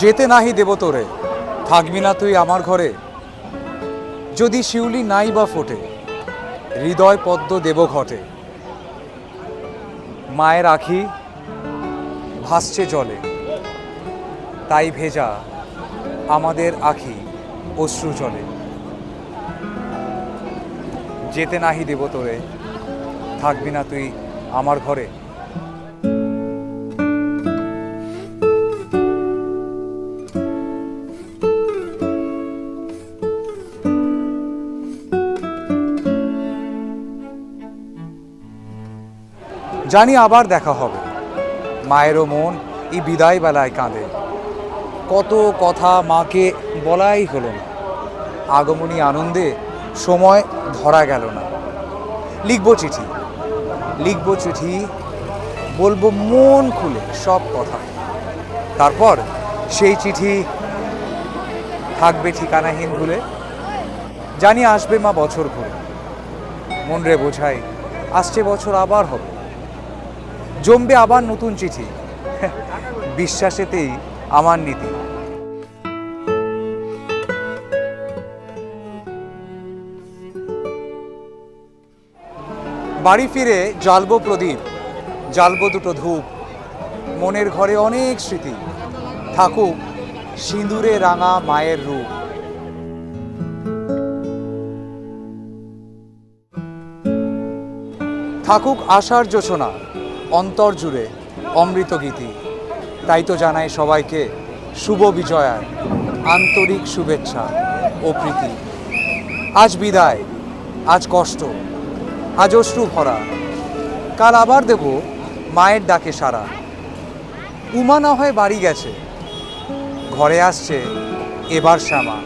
যেতে নাহি দেব তোরে। থাকবি না তুই আমার ঘরে। যদি শিউলি নাই বা ফোটে, হৃদয় পদ্ম দেব ঘটে। মায়ের আখি ভাসছে জলে, তাই ভেজা আমাদের আখি অশ্রু জলে। যেতে নাহি দেব তোরে, থাকবি না তুই আমার ঘরে। জানি আবার দেখা হবে। মায়েরও মন এই বিদায় বেলায় কাঁদে। কত কথা মাকে বলাই হলো না। আগমনী আনন্দে সময় ধরা গেল না। লিখব চিঠি। লিখব চিঠি, বলব মন খুলে সব কথা। তারপর সেই চিঠি থাকবে ঠিকানাহীন ভুলে। জানি আসবে মা বছর ঘুরে মন রে বোঝাই, আসছে বছর আবার হবে। জমবে আবার নতুন চিঠি। বিশ্বাসেতেই আমার নীতি। বাড়ি ফিরে জ্বালবো প্রদীপ, জ্বালবো দুটো ধূপ। মনের ঘরে অনেক স্মৃতি। থাকুক সিঁদুরে রাঙা মায়ের রূপ। থাকুক আশার যোচনা অন্তর জুড়ে অমৃত গীতি। তাই তো জানাই সবাইকে শুভ বিজয়ার আন্তরিক শুভেচ্ছা ও প্রীতি। আজ বিদায়, আজ কষ্ট, আজ অশ্রু ভরা। কাল আবার দেব মায়ের ডাকে সারা। উমা না হয় বাড়ি গেছে। ঘরে আসছে এবার শ্যামা।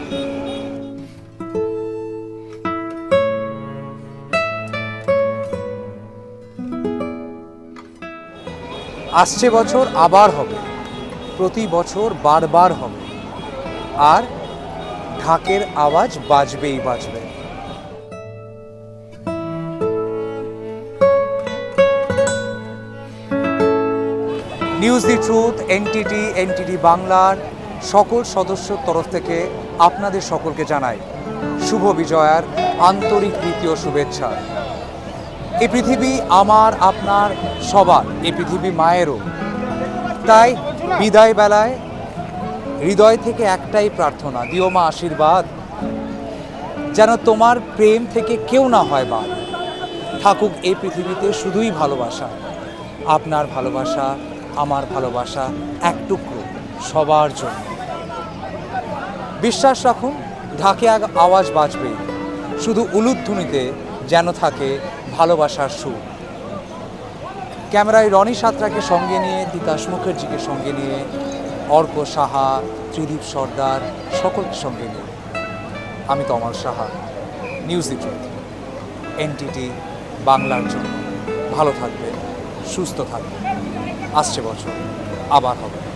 আসছে বছর, আবার হবে। প্রতি বছর বারবার হবে। আর ঢাকের আওয়াজ বাজবেই বাজবে। News the truth NTT NTT বাংলার সকল সদস্যর তরফ থেকে আপনাদের সকলকে জানাই শুভ বিজয়ার আন্তরিক দ্বিতীয় শুভেচ্ছা। এই পৃথিবী আমার, আপনার, সবার, এই পৃথিবী মায়েরও। তাই বিদায় বেলায় হৃদয় থেকে একটাই প্রার্থনা, দিও মা আশীর্বাদ, যেন তোমার প্রেম থেকে কেউ না হয় বাদ। থাকুক এই পৃথিবীতে শুধুই ভালোবাসা, আপনার ভালোবাসা, আমার ভালোবাসা, এক টুকরো সবার জন্য। বিশ্বাস রাখুন, ঢাকে আওয়াজ বাজবে। শুধু উলুধ্বনিতে যেন থাকে ভালোবাসার সুর। ক্যামেরায় রনি সাঁতরাকে সঙ্গে নিয়ে, তিতাস মুখার্জিকে সঙ্গে নিয়ে, অর্ক সাহা, ত্রিদীপ সর্দার, সকলকে সঙ্গে নিয়ে। আমি Tamal Saha News the NTT বাংলার জন্য। ভালো থাকবে সুস্থ থাকবে আসছে বছর, আবার হবে।